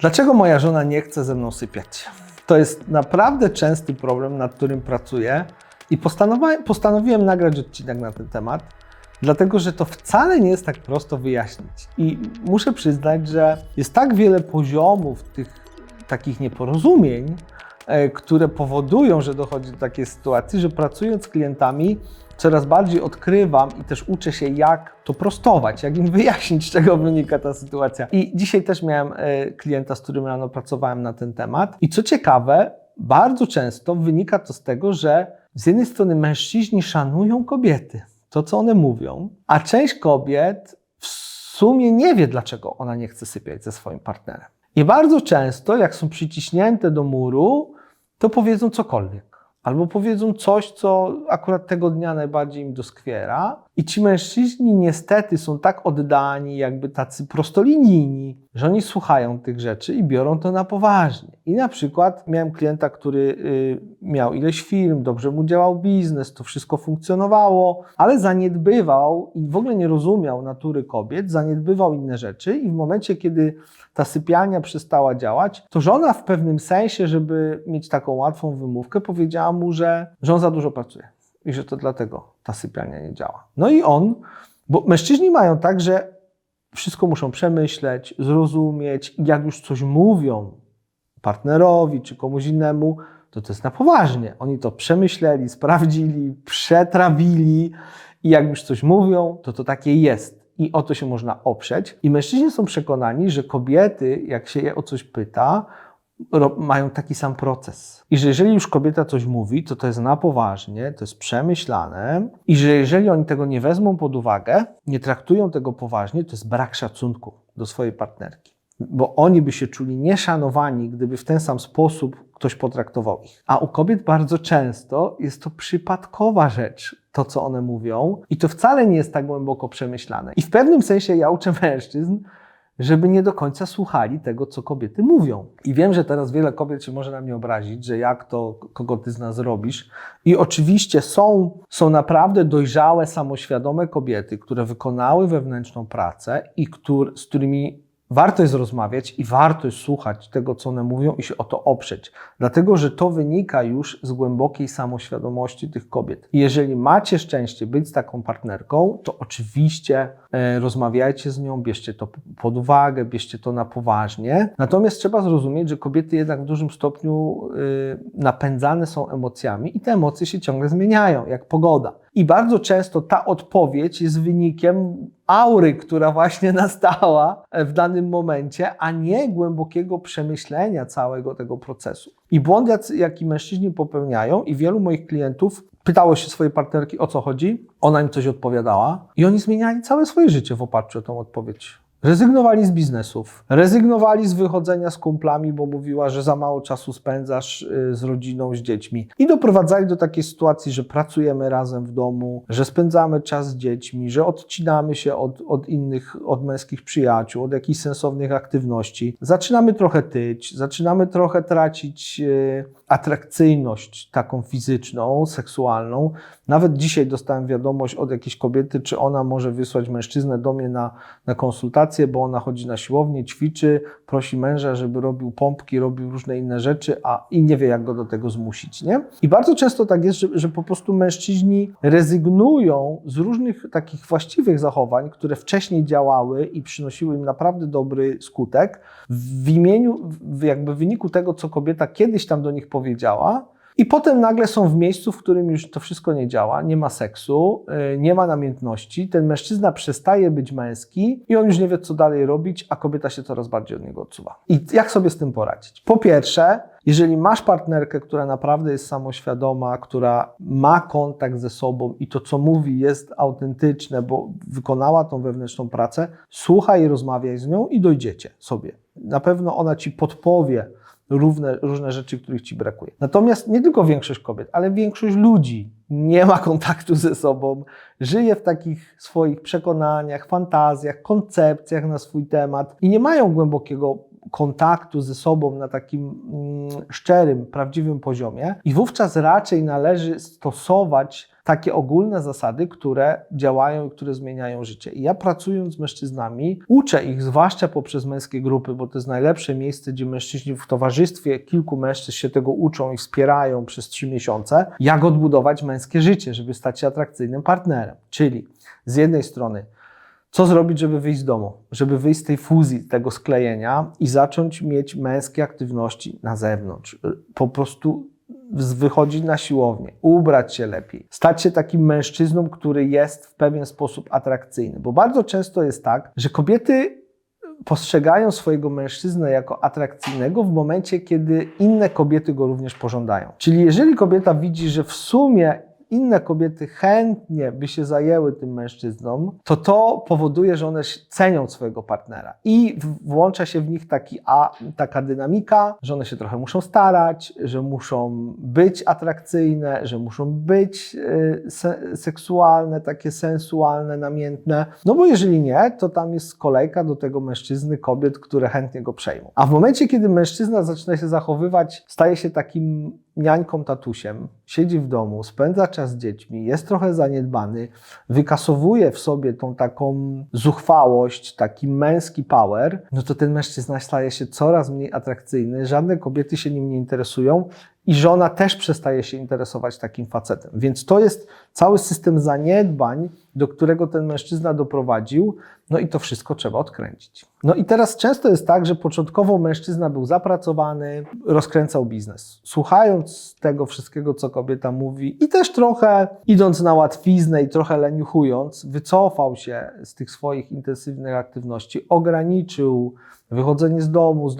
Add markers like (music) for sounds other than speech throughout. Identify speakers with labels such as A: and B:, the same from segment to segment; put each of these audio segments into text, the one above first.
A: Dlaczego moja żona nie chce ze mną sypiać? To jest naprawdę częsty problem, nad którym pracuję i postanowiłem, nagrać odcinek na ten temat, dlatego że to wcale nie jest tak prosto wyjaśnić. I muszę przyznać, że jest tak wiele poziomów tych takich nieporozumień, e, które powodują, że dochodzi do takiej sytuacji, że pracując z klientami, coraz bardziej odkrywam i też uczę się, jak to prostować, jak im (laughs) wyjaśnić, z czego wynika ta sytuacja. I dzisiaj też miałem e, klienta, z którym rano pracowałem na ten temat. I co ciekawe, bardzo często wynika to z tego, że z jednej strony mężczyźni szanują kobiety, to co one mówią, a część kobiet w sumie nie wie, dlaczego ona nie chce sypiać ze swoim partnerem. I bardzo często, jak są przyciśnięte do muru, to powiedzą cokolwiek. Albo powiedzą coś, co akurat tego dnia najbardziej im doskwiera. I ci mężczyźni niestety są tak oddani, jakby tacy prostolinijni, że oni słuchają tych rzeczy i biorą to na poważnie. I na przykład miałem klienta, który y, miał ileś firm, dobrze mu działał biznes, to wszystko funkcjonowało, ale zaniedbywał i w ogóle nie rozumiał natury kobiet, zaniedbywał inne rzeczy i w momencie, kiedy ta sypialnia przestała działać, to żona w pewnym sensie, żeby mieć taką łatwą wymówkę, powiedziała mu, że, że on za dużo pracuje i że to dlatego ta sypialnia nie działa. No i on, bo mężczyźni mają tak, że wszystko muszą przemyśleć, zrozumieć jak już coś mówią partnerowi czy komuś innemu, to to jest na poważnie. Oni to przemyśleli, sprawdzili, przetrawili i jak już coś mówią, to to takie jest. I o to się można oprzeć. I mężczyźni są przekonani, że kobiety, jak się je o coś pyta, mają taki sam proces. I że jeżeli już kobieta coś mówi, to to jest na poważnie, to jest przemyślane i że jeżeli oni tego nie wezmą pod uwagę, nie traktują tego poważnie, to jest brak szacunku do swojej partnerki. Bo oni by się czuli nieszanowani, gdyby w ten sam sposób ktoś potraktował ich. A u kobiet bardzo często jest to przypadkowa rzecz, to co one mówią, i to wcale nie jest tak głęboko przemyślane. I w pewnym sensie ja uczę mężczyzn, żeby nie do końca słuchali tego, co kobiety mówią. I wiem, że teraz wiele kobiet się może na mnie obrazić, że jak to, kogo ty z nas robisz. I oczywiście są, są naprawdę dojrzałe, samoświadome kobiety, które wykonały wewnętrzną pracę i któr, z którymi warto jest rozmawiać i warto jest słuchać tego, co one mówią i się o to oprzeć. Dlatego, że to wynika już z głębokiej samoświadomości tych kobiet. I jeżeli macie szczęście być z taką partnerką, to oczywiście e, rozmawiajcie z nią, bierzcie to pod uwagę, bierzcie to na poważnie. Natomiast trzeba zrozumieć, że kobiety jednak w dużym stopniu y, napędzane są emocjami i te emocje się ciągle zmieniają, jak pogoda. I bardzo często ta odpowiedź jest wynikiem aury, która właśnie (laughs) nastała w danym momencie, a nie głębokiego przemyślenia całego tego procesu. I błąd, jaki mężczyźni popełniają, i wielu moich klientów pytało się swojej partnerki o co chodzi, ona im coś odpowiadała, i oni zmieniali całe swoje życie w oparciu o tą odpowiedź. Rezygnowali z biznesów, rezygnowali z wychodzenia z kumplami, bo mówiła, że za mało czasu spędzasz y, z rodziną, z dziećmi. I doprowadzali do takiej sytuacji, że pracujemy razem w domu, że spędzamy czas z dziećmi, że odcinamy się od, od innych, od męskich przyjaciół, od jakichś sensownych aktywności. Zaczynamy trochę tyć, zaczynamy trochę tracić y, atrakcyjność taką fizyczną, seksualną. Nawet dzisiaj dostałem wiadomość od jakiejś kobiety, czy ona może wysłać mężczyznę do mnie na, na konsultację, bo ona chodzi na siłownię, ćwiczy, prosi męża, żeby robił pompki, robił różne inne rzeczy, a i nie wie, jak go do tego zmusić. Nie? I bardzo często tak jest, że, że po prostu mężczyźni rezygnują z różnych takich właściwych zachowań, które wcześniej działały i przynosiły im naprawdę dobry skutek, w imieniu, jakby w wyniku tego, co kobieta kiedyś tam do nich powiedziała, i potem nagle są w miejscu, w którym już to wszystko nie działa, nie ma seksu, yy, nie ma namiętności, ten mężczyzna przestaje być męski i on już nie wie, co dalej robić, a kobieta się coraz bardziej od niego odsuwa. I jak sobie z tym poradzić? Po pierwsze, jeżeli masz partnerkę, która naprawdę jest samoświadoma, która ma kontakt ze sobą i to, co mówi, jest autentyczne, bo wykonała tą wewnętrzną pracę, słuchaj i rozmawiaj z nią i dojdziecie sobie. Na pewno ona ci podpowie, równe, różne rzeczy, których ci brakuje. Natomiast nie tylko większość kobiet, ale większość ludzi nie ma kontaktu ze sobą, żyje w takich swoich przekonaniach, fantazjach, koncepcjach na swój temat i nie mają głębokiego kontaktu ze sobą na takim mm, szczerym, prawdziwym poziomie, i wówczas raczej należy stosować takie ogólne zasady, które działają i które zmieniają życie. I ja pracując z mężczyznami, uczę ich, zwłaszcza poprzez męskie grupy, bo to jest najlepsze miejsce, gdzie mężczyźni w towarzystwie kilku mężczyzn się tego uczą i wspierają przez trzy miesiące, jak odbudować męskie życie, żeby stać się atrakcyjnym partnerem. Czyli z jednej strony, co zrobić, żeby wyjść z domu, żeby wyjść z tej fuzji, tego sklejenia i zacząć mieć męskie aktywności na zewnątrz. Po prostu wychodzić na siłownię, ubrać się lepiej, stać się takim mężczyzną, który jest w pewien sposób atrakcyjny. Bo bardzo często jest tak, że kobiety postrzegają swojego mężczyznę jako atrakcyjnego w momencie, kiedy inne kobiety go również pożądają. Czyli jeżeli kobieta widzi, że w sumie inne kobiety chętnie by się zajęły tym mężczyzną, to to powoduje, że one cenią swojego partnera i włącza się w nich taki, a, taka dynamika, że one się trochę muszą starać, że muszą być atrakcyjne, że muszą być y, se seksualne, takie sensualne, namiętne. No bo jeżeli nie, to tam jest kolejka do tego mężczyzny, kobiet, które chętnie go przejmą. A w momencie, kiedy mężczyzna zaczyna się zachowywać, staje się takim niańką, tatusiem, siedzi w domu, spędza czas z dziećmi, jest trochę zaniedbany, wykasowuje w sobie tą taką zuchwałość, taki męski power, no to ten mężczyzna staje się coraz mniej atrakcyjny, żadne kobiety się nim nie interesują i żona też przestaje się interesować takim facetem. Więc to jest cały system zaniedbań, do którego ten mężczyzna doprowadził, no i to wszystko trzeba odkręcić. No i teraz często jest tak, że początkowo mężczyzna był zapracowany, rozkręcał biznes. Słuchając tego wszystkiego, co kobieta mówi i też trochę idąc na łatwiznę i trochę leniuchując, wycofał się z tych swoich intensywnych aktywności, ograniczył wychodzenie z domu,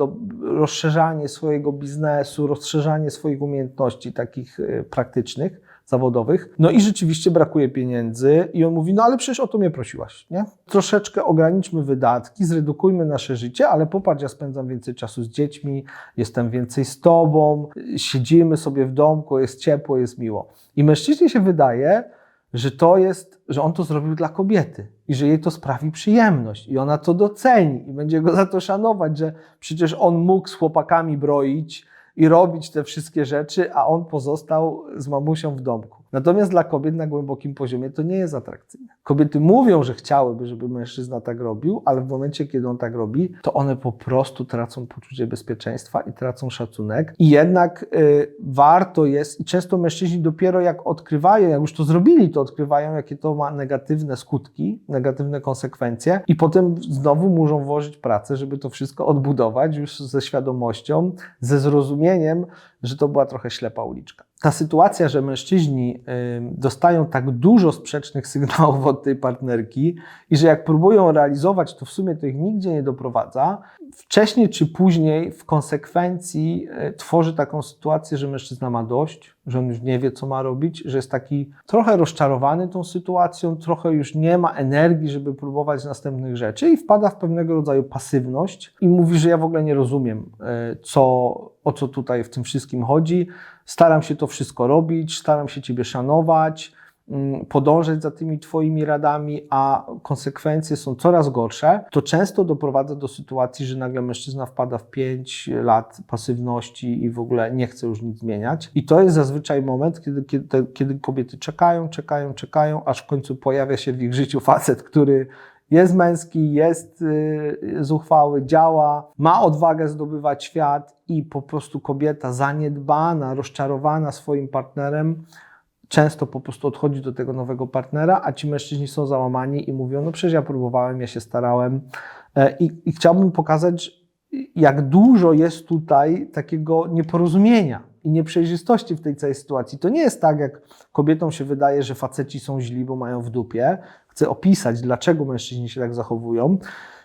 A: rozszerzanie swojego biznesu, rozszerzanie swoich umiejętności takich y, praktycznych zawodowych. No i rzeczywiście brakuje pieniędzy i on mówi, no ale przecież o to mnie prosiłaś, nie? Troszeczkę ograniczmy wydatki, zredukujmy nasze życie, ale popatrz, ja spędzam więcej czasu z dziećmi, jestem więcej z tobą, siedzimy sobie w domku, jest ciepło, jest miło. I mężczyźnie się wydaje, że to jest, że on to zrobił dla kobiety i że jej to sprawi przyjemność i ona to doceni i będzie go za to szanować, że przecież on mógł z chłopakami broić, i robić te wszystkie rzeczy, a on pozostał z mamusią w domku. Natomiast dla kobiet na głębokim poziomie to nie jest atrakcyjne. Kobiety mówią, że chciałyby, żeby mężczyzna tak robił, ale w momencie, kiedy on tak robi, to one po prostu tracą poczucie bezpieczeństwa i tracą szacunek. I jednak y, warto jest, i często mężczyźni dopiero jak odkrywają, jak już to zrobili, to odkrywają, jakie to ma negatywne skutki, negatywne konsekwencje, i potem znowu muszą włożyć pracę, żeby to wszystko odbudować już ze świadomością, ze zrozumieniem, że to była trochę ślepa uliczka. Ta sytuacja, że mężczyźni dostają tak dużo sprzecznych sygnałów od tej partnerki i że jak próbują realizować, to w sumie to ich nigdzie nie doprowadza, wcześniej czy później w konsekwencji e, tworzy taką sytuację, że mężczyzna ma dość, że on już nie wie, co ma robić, że jest taki trochę rozczarowany tą sytuacją, trochę już nie ma energii, żeby próbować następnych rzeczy i wpada w pewnego rodzaju pasywność i mówi, że ja w ogóle nie rozumiem, e, co, o co tutaj w tym wszystkim chodzi. Staram się to wszystko robić, staram się Ciebie szanować, podążać za tymi Twoimi radami, a konsekwencje są coraz gorsze, to często doprowadza do sytuacji, że nagle mężczyzna wpada w 5 lat pasywności i w ogóle nie chce już nic zmieniać. I to jest zazwyczaj moment, kiedy, kiedy, kiedy kobiety czekają, czekają, czekają, aż w końcu pojawia się w ich życiu facet, który jest męski, jest y, zuchwały, działa, ma odwagę zdobywać świat i po prostu kobieta zaniedbana, rozczarowana swoim partnerem często po prostu odchodzi do tego nowego partnera, a ci mężczyźni są załamani i mówią, no przecież ja próbowałem, ja się starałem e, i, i chciałbym pokazać, jak dużo jest tutaj takiego nieporozumienia i nieprzejrzystości w tej całej sytuacji. To nie jest tak, jak kobietom się wydaje, że faceci są źli, bo mają w dupie. Chcę opisać, dlaczego mężczyźni się tak zachowują.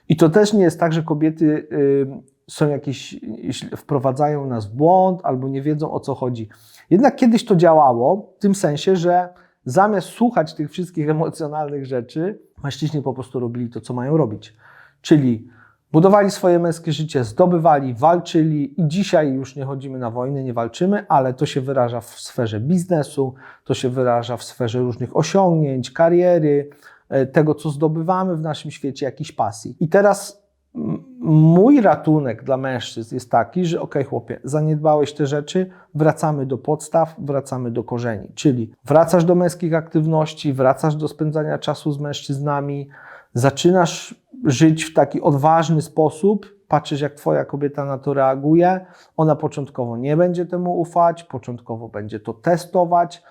A: I to też nie jest tak, że kobiety y, są jakieś, wprowadzają nas w błąd albo nie wiedzą o co chodzi. Jednak kiedyś to działało w tym sensie, że zamiast słuchać tych wszystkich emocjonalnych rzeczy, mężczyźni po prostu robili to, co mają robić. Czyli budowali swoje męskie życie, zdobywali, walczyli i dzisiaj już nie chodzimy na wojnę, nie walczymy, ale to się wyraża w sferze biznesu, to się wyraża w sferze różnych osiągnięć, kariery, e, tego, co zdobywamy w naszym świecie, jakiejś pasji. I teraz mój ratunek dla mężczyzn jest taki, że ok, chłopie, zaniedbałeś te rzeczy, wracamy do podstaw, wracamy do korzeni. Czyli wracasz do męskich aktywności, wracasz do spędzania czasu z mężczyznami, zaczynasz żyć w taki odważny sposób, patrzysz, jak twoja kobieta na to reaguje. Ona początkowo nie będzie temu ufać, początkowo będzie to testować,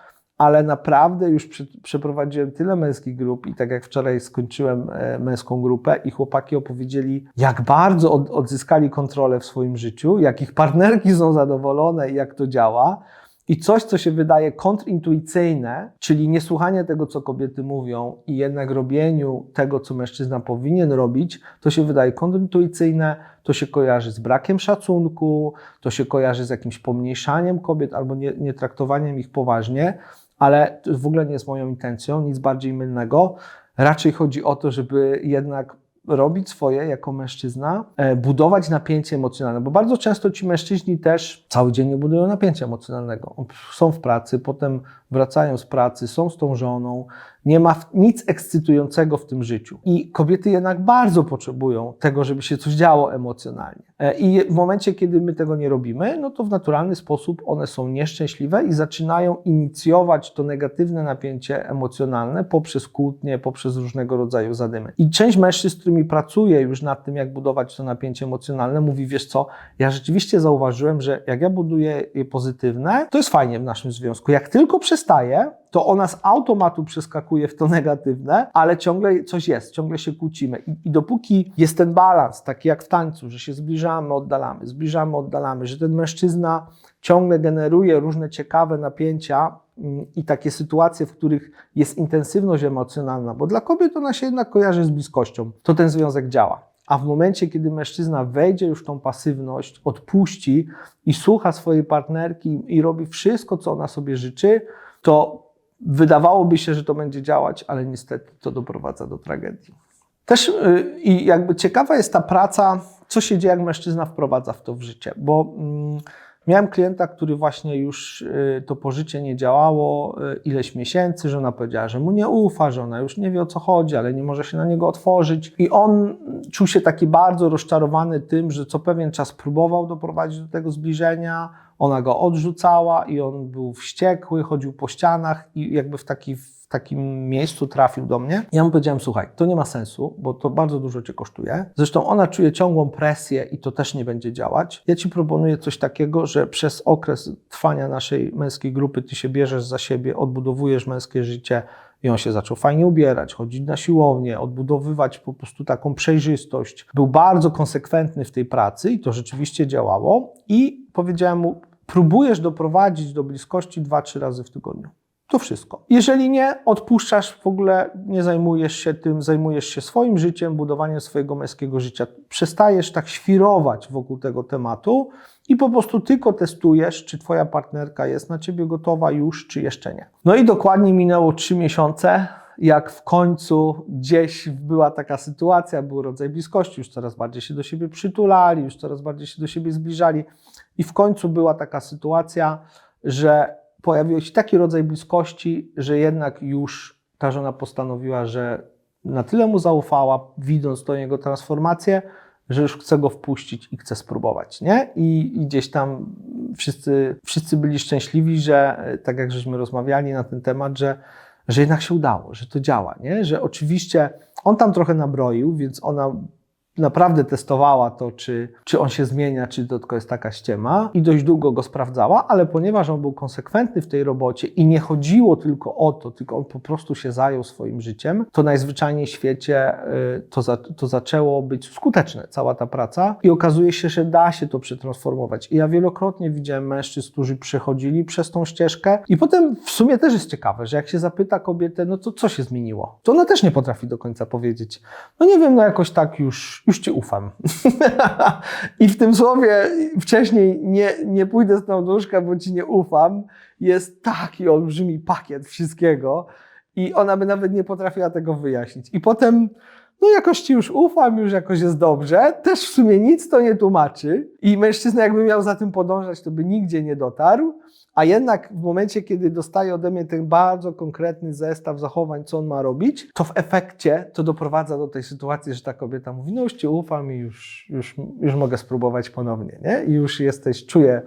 A: ale naprawdę już prze, przeprowadziłem tyle męskich grup i tak jak wczoraj skończyłem e, męską grupę i chłopaki opowiedzieli, jak bardzo od, odzyskali kontrolę w swoim życiu, jak ich partnerki są zadowolone i jak to działa. I coś, co się wydaje kontrintuicyjne, czyli niesłuchanie tego, co kobiety mówią i jednak robieniu tego, co mężczyzna powinien robić, to się wydaje kontrintuicyjne, to się kojarzy z brakiem szacunku, to się kojarzy z jakimś pomniejszaniem kobiet albo nie, nie traktowaniem ich poważnie, ale w ogóle nie jest moją intencją, nic bardziej mylnego. Raczej chodzi o to, żeby jednak robić swoje jako mężczyzna, e, budować napięcie emocjonalne, bo bardzo często ci mężczyźni też cały dzień nie budują napięcia emocjonalnego. Są w pracy, potem wracają z pracy, są z tą żoną, nie ma nic ekscytującego w tym życiu. I kobiety jednak bardzo potrzebują tego, żeby się coś działo emocjonalnie. E, I w momencie, kiedy my tego nie robimy, no to w naturalny sposób one są nieszczęśliwe i zaczynają inicjować to negatywne napięcie emocjonalne poprzez kłótnie, poprzez różnego rodzaju zadymy. I część mężczyzn, z którymi pracuję już nad tym, jak budować to napięcie emocjonalne, mówi, wiesz co, ja rzeczywiście zauważyłem, że jak ja buduję pozytywne, to jest fajnie w naszym związku. Jak tylko przestaje, to ona z automatu przeskakuje w to negatywne, ale ciągle coś jest, ciągle się kłócimy. I, I dopóki jest ten balans, taki jak w tańcu, że się zbliżamy, oddalamy, zbliżamy, oddalamy, że ten mężczyzna ciągle generuje różne ciekawe napięcia mm, i takie sytuacje, w których jest intensywność emocjonalna, bo dla kobiet ona się jednak kojarzy z bliskością, to ten związek działa. A w momencie, kiedy mężczyzna wejdzie już tą pasywność, odpuści i słucha swojej partnerki i robi wszystko, co ona sobie życzy, to wydawałoby się, że to będzie działać, ale niestety to doprowadza do tragedii. Też yy, i jakby ciekawa jest ta praca, co się dzieje, jak mężczyzna wprowadza w to w życie, bo mm, miałem klienta, który właśnie już yy, to pożycie nie działało yy, ileś miesięcy, że ona powiedziała, że mu nie ufa, że ona już nie wie o co chodzi, ale nie może się na niego otworzyć. I on czuł się taki bardzo rozczarowany tym, że co pewien czas próbował doprowadzić do tego zbliżenia, ona go odrzucała i on był wściekły, chodził po ścianach i jakby w, taki, takim miejscu trafił do mnie. Ja mu powiedziałem, słuchaj, to nie ma sensu, bo to bardzo dużo cię kosztuje. Zresztą ona czuje ciągłą presję i to też nie będzie działać. Ja ci proponuję coś takiego, że przez okres trwania naszej męskiej grupy ty się bierzesz za siebie, odbudowujesz męskie życie, i on się zaczął fajnie ubierać, chodzić na siłownię, odbudowywać po prostu taką przejrzystość. Był bardzo konsekwentny w tej pracy i to rzeczywiście działało. I powiedziałem mu, próbujesz doprowadzić do bliskości 2-3 razy w tygodniu. To wszystko. Jeżeli nie, odpuszczasz, w ogóle nie zajmujesz się tym, zajmujesz się swoim życiem, budowaniem swojego męskiego życia. Przestajesz tak świrować wokół tego tematu i po prostu tylko testujesz, czy twoja partnerka jest na ciebie gotowa już, czy jeszcze nie. No i dokładnie minęło 3 miesiące, jak w końcu gdzieś była taka sytuacja, był rodzaj bliskości, już coraz bardziej się do siebie przytulali, już coraz bardziej się do siebie zbliżali i w końcu była taka sytuacja, że pojawił się taki rodzaj bliskości, że jednak już ta żona postanowiła, że na tyle mu zaufała, widząc tą jego transformację, że już chce go wpuścić i chce spróbować, nie? I, i gdzieś tam wszyscy, wszyscy byli szczęśliwi, że tak jak żeśmy rozmawiali na ten temat, że, że jednak się udało, że to działa, nie? Że oczywiście on tam trochę nabroił, więc ona naprawdę testowała to, czy, czy on się zmienia, czy to tylko jest taka ściema i dość długo go sprawdzała, ale ponieważ on był konsekwentny w tej robocie i nie chodziło tylko o to, tylko on po prostu się zajął swoim życiem, to najzwyczajniej w świecie y, to, za, to zaczęło być skuteczne, cała ta praca i okazuje się, że da się to przetransformować. I ja wielokrotnie widziałem mężczyzn, którzy przechodzili przez tą ścieżkę i potem w sumie też jest ciekawe, że jak się zapyta kobietę, no to co się zmieniło? To ona też nie potrafi do końca powiedzieć. No nie wiem, no jakoś tak już, już ci ufam. (laughs) I w tym słowie wcześniej nie, nie pójdę z tą nóżkę, bo ci nie ufam, jest taki olbrzymi pakiet wszystkiego i ona by nawet nie potrafiła tego wyjaśnić. I potem no jakoś ci już ufam, już jakoś jest dobrze, też w sumie nic to nie tłumaczy i mężczyzna jakby miał za tym podążać, to by nigdzie nie dotarł, a jednak w momencie, kiedy dostaje ode mnie ten bardzo konkretny zestaw zachowań, co on ma robić, to w efekcie to doprowadza do tej sytuacji, że ta kobieta mówi, no już ci ufam i już, już, już mogę spróbować ponownie, nie? I już jesteś, czuję,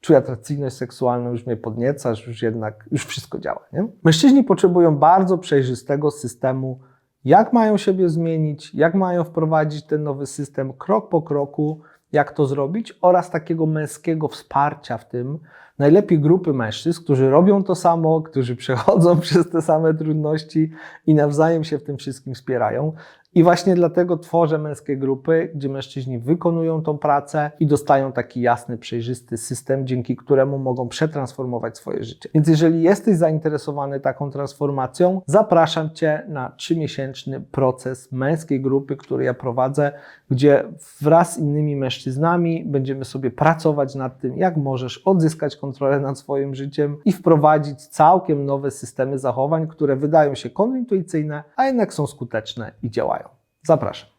A: czuję atrakcyjność seksualną, już mnie podniecasz, już jednak, już wszystko działa, nie? Mężczyźni potrzebują bardzo przejrzystego systemu, jak mają siebie zmienić, jak mają wprowadzić ten nowy system, krok po kroku, jak to zrobić oraz takiego męskiego wsparcia w tym. Najlepiej grupy mężczyzn, którzy robią to samo, którzy (laughs) przechodzą przez te same trudności i nawzajem się w tym wszystkim wspierają. I właśnie dlatego tworzę męskie grupy, gdzie mężczyźni wykonują tą pracę i dostają taki jasny, przejrzysty system, dzięki któremu mogą przetransformować swoje życie. Więc jeżeli jesteś zainteresowany taką transformacją, zapraszam Cię na trzymiesięczny proces męskiej grupy, który ja prowadzę, gdzie wraz z innymi mężczyznami będziemy sobie pracować nad tym, jak możesz odzyskać kontrolę nad swoim życiem i wprowadzić całkiem nowe systemy zachowań, które wydają się kontrintuicyjne, a jednak są skuteczne i działają. Zapraszam.